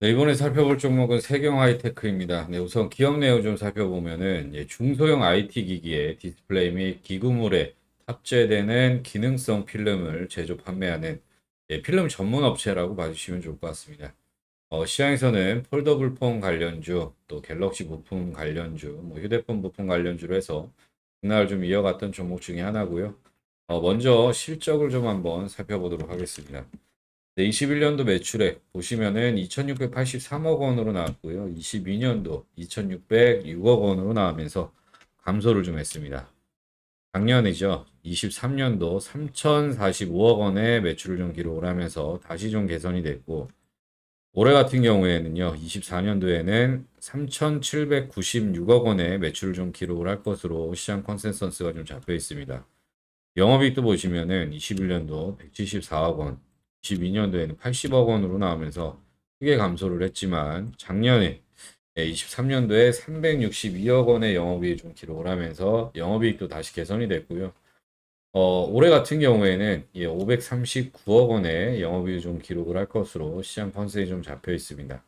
네, 이번에 살펴볼 종목은 세경 하이테크입니다. 네, 우선 기업 내용 좀 살펴보면은 예, 중소형 IT 기기에 디스플레이 및 기구물에 탑재되는 기능성 필름을 제조 판매하는 예, 필름 전문 업체라고 봐주시면 좋을 것 같습니다. 어, 시장에서는 폴더블 폰 관련주, 또 갤럭시 부품 관련주, 뭐 휴대폰 부품 관련주로 해서 그날 좀 이어갔던 종목 중에 하나고요. 어, 먼저 실적을 좀 한번 살펴보도록 하겠습니다. 네, 21년도 매출액 보시면은 2,683억 원으로 나왔고요. 22년도 2,606억 원으로 나오면서 감소를 좀 했습니다. 작년이죠. 23년도 3,045억 원의 매출을 좀 기록을 하면서 다시 좀 개선이 됐고 올해 같은 경우에는요. 24년도에는 3,796억 원의 매출을 좀 기록을 할 것으로 시장 컨센서스가 좀 잡혀 있습니다. 영업이익도 보시면은 21년도 174억 원, 22년도에는 80억 원으로 나오면서 크게 감소를 했지만 작년에 23년도에 362억 원의 영업이익 좀 기록을 하면서 영업이익도 다시 개선이 됐고요. 어, 올해 같은 경우에는 예, 539억 원의 영업이익 좀 기록을 할 것으로 시장 컨센이 좀 잡혀 있습니다.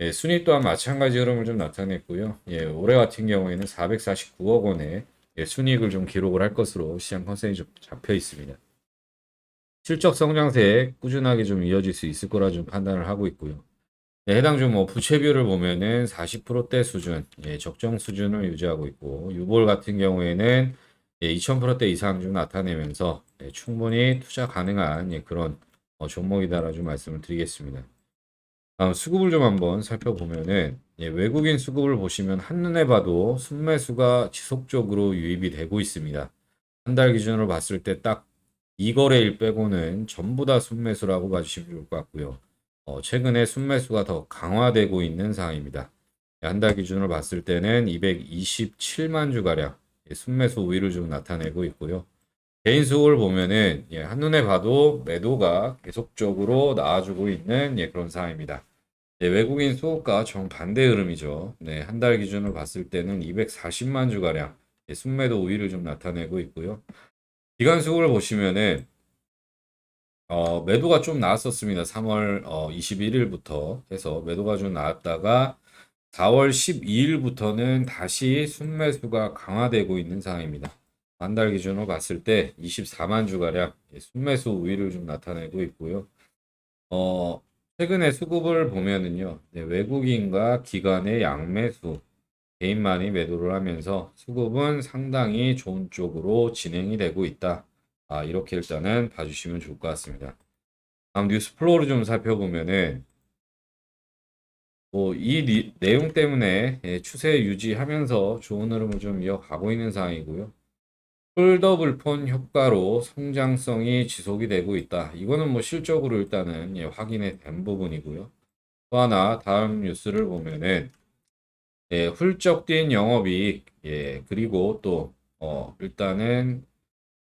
예, 순위 또한 마찬가지 흐름을 좀 나타냈고요. 예, 올해 같은 경우에는 449억 원의 예, 순이익을 좀 기록을 할 것으로 시장 컨센이 좀 잡혀 있습니다. 실적 성장세에 꾸준하게 좀 이어질 수 있을 거라 좀 판단을 하고 있고요. 네, 해당 주뭐 부채 비율을 보면은 40%대 수준, 예, 적정 수준을 유지하고 있고 유볼 같은 경우에는 예, 2000%대 이상 좀 나타내면서 예, 충분히 투자 가능한 예, 그런 어, 종목이다라 좀 말씀을 드리겠습니다. 다음 수급을 좀 한번 살펴보면은 예, 외국인 수급을 보시면 한눈에 봐도 순매수가 지속적으로 유입이 되고 있습니다. 한 달 기준으로 봤을 때 딱 2거래일 빼고는 전부 다 순매수라고 봐주시면 좋을 것 같고요. 어, 최근에 순매수가 더 강화되고 있는 상황입니다. 한 달 기준으로 봤을 때는 227만 주가량 예, 순매수 우위를 좀 나타내고 있고요. 개인 수급을 보면은 예, 한눈에 봐도 매도가 계속적으로 나와주고 있는 예, 그런 상황입니다. 예, 외국인 수급과 정반대 흐름이죠. 네, 한 달 기준으로 봤을 때는 240만 주가량 예, 순매도 우위를 좀 나타내고 있고요. 기간 수급을 보시면은 어, 매도가 좀 나왔었습니다. 3월 어, 21일부터 해서 매도가 좀 나왔다가 4월 12일부터는 다시 순매수가 강화되고 있는 상황입니다. 한달 기준으로 봤을 때 24만 주가량 순매수 우위를 좀 나타내고 있고요. 어, 최근에 수급을 보면은요, 네, 외국인과 기관의 양매수, 개인만이 매도를 하면서 수급은 상당히 좋은 쪽으로 진행이 되고 있다. 아, 이렇게 일단은 봐주시면 좋을 것 같습니다. 다음 뉴스 플로우를 좀 살펴보면은 뭐 이 내용 때문에 예, 추세 유지하면서 좋은 흐름을 좀 이어가고 있는 상황이고요. 폴더블 폰 효과로 성장성이 지속이 되고 있다. 이거는 뭐 실적으로 일단은 예, 확인이 된 부분이고요. 또 하나 다음 뉴스를 보면은 예, 훌쩍 뛴 영업이익 예, 그리고 또 어, 일단은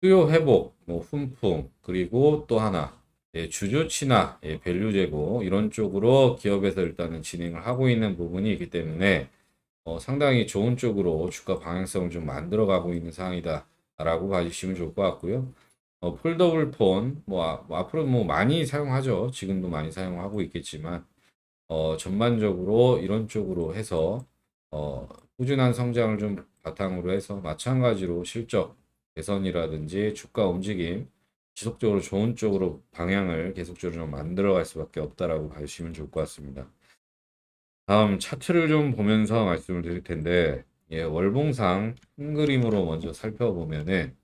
수요 회복, 뭐 훈풍 그리고 또 하나 예, 주주치나 예, 밸류 제고 이런 쪽으로 기업에서 일단은 진행을 하고 있는 부분이 있기 때문에 어, 상당히 좋은 쪽으로 주가 방향성을 좀 만들어 가고 있는 상황이다라고 봐주시면 좋을 것 같고요. 어, 폴더블 폰, 뭐, 아, 뭐 앞으로 뭐 많이 사용하죠. 지금도 많이 사용하고 있겠지만 어, 전반적으로 이런 쪽으로 해서 어, 꾸준한 성장을 좀 바탕으로 해서 마찬가지로 실적 개선이라든지 주가 움직임 지속적으로 좋은 쪽으로 방향을 계속적으로 좀 만들어갈 수밖에 없다라고 봐주시면 좋을 것 같습니다. 다음 차트를 좀 보면서 말씀을 드릴 텐데 예, 월봉상 큰 그림으로 먼저 살펴보면은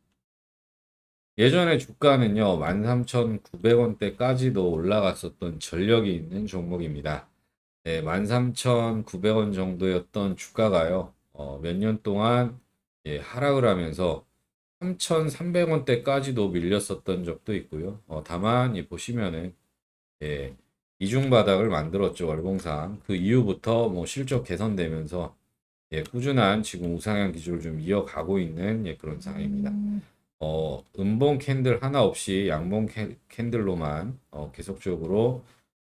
예전에 주가는요 13,900원대까지도 올라갔었던 전력이 있는 종목입니다. 네, 13,900원 정도였던 주가가요 어, 몇 년 동안 예, 하락을 하면서 3,300원대까지도 밀렸었던 적도 있고요. 어, 다만 이 보시면은 예, 이중 바닥을 만들었죠 월봉상. 그 이후부터 뭐 실적 개선되면서 예, 꾸준한 지금 우상향 기조를 좀 이어가고 있는 예, 그런 상황입니다. 어, 음봉 캔들 하나 없이 양봉 캔- 캔들로만 어, 계속적으로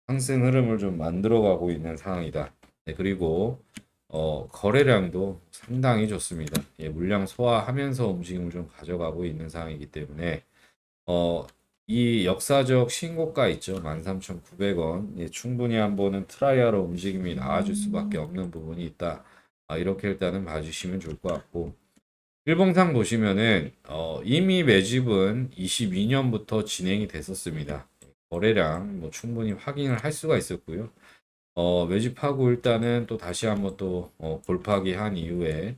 상승 흐름을 좀 만들어가고 있는 상황이다. 네, 그리고 어, 거래량도 상당히 좋습니다. 예, 물량 소화하면서 움직임을 좀 가져가고 있는 상황이기 때문에 어, 이 역사적 신고가 있죠. 13,900원. 예, 충분히 한번은 트라이아로 움직임이 나와줄 수밖에 없는 부분이 있다. 아, 이렇게 일단은 봐주시면 좋을 것 같고. 일봉상 보시면은 어, 이미 매집은 22년부터 진행이 됐었습니다. 거래량 뭐 충분히 확인을 할 수가 있었고요. 어, 매집하고 일단은 또 다시 한번 또 어, 골파기 한 이후에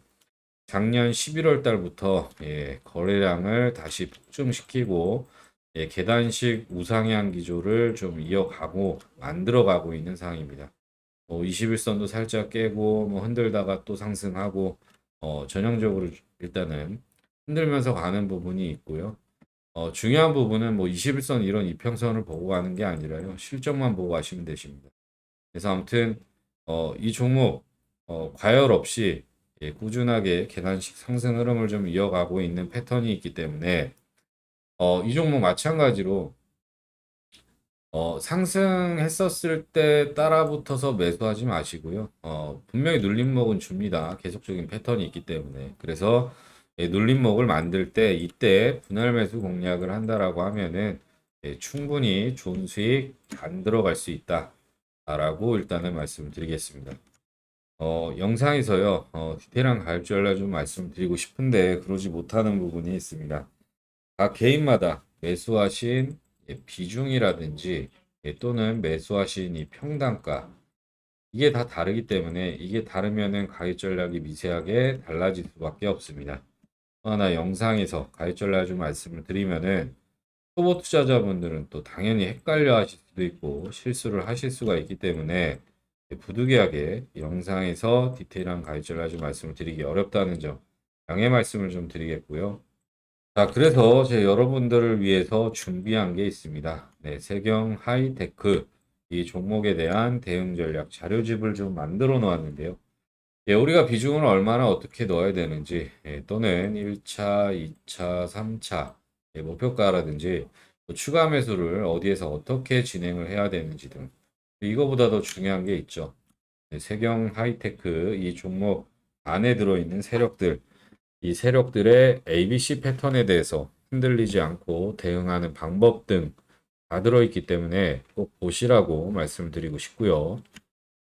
작년 11월 달부터 예, 거래량을 다시 폭증시키고 예, 계단식 우상향 기조를 좀 이어가고 만들어가고 있는 상황입니다. 뭐 21선도 살짝 깨고 뭐 흔들다가 또 상승하고 어, 전형적으로 일단은 흔들면서 가는 부분이 있고요. 어, 중요한 부분은 뭐 21선 이런 이평선을 보고 가는 게 아니라요. 실적만 보고 가시면 되십니다. 그래서 아무튼 어, 이 종목 어, 과열 없이 예, 꾸준하게 계단식 상승 흐름을 좀 이어가고 있는 패턴이 있기 때문에 어, 이 종목 마찬가지로 어, 상승했었을 때 따라붙어서 매수하지 마시고요. 어, 분명히 눌림목은 줍니다. 계속적인 패턴이 있기 때문에. 그래서 예, 눌림목을 만들 때 이때 분할 매수 공략을 한다라고 하면은 예, 충분히 좋은 수익 안 들어갈 수 있다라고 일단은 말씀드리겠습니다. 어, 영상에서요, 어, 디테일한 가입 전략 좀 말씀드리고 싶은데 그러지 못하는 부분이 있습니다. 각 개인마다 매수하신 예, 비중이라든지 예, 또는 매수하신 이 평단가 이게 다 다르기 때문에 이게 다르면은 가입 전략이 미세하게 달라질 수밖에 없습니다. 또 하나 영상에서 전략 좀 말씀을 드리면은 초보 투자자분들은 또 당연히 헷갈려 하실 수도 있고 실수를 하실 수가 있기 때문에 부득이하게 영상에서 디테일한 전략 좀 말씀을 드리기 어렵다는 점 양해 말씀을 좀 드리겠고요. 자, 그래서 제 여러분들을 위해서 준비한 게 있습니다. 네, 세경 하이테크 이 종목에 대한 대응 전략 자료집을 좀 만들어 놓았는데요. 예, 우리가 비중을 얼마나 어떻게 넣어야 되는지, 예, 또는 1차, 2차, 3차 예, 목표가라든지 또 추가 매수를 어디에서 어떻게 진행을 해야 되는지 등 이거보다 더 중요한 게 있죠. 네, 세경 하이테크 이 종목 안에 들어있는 세력들 이 세력들의 ABC 패턴에 대해서 흔들리지 않고 대응하는 방법 등 다 들어있기 때문에 꼭 보시라고 말씀드리고 싶고요.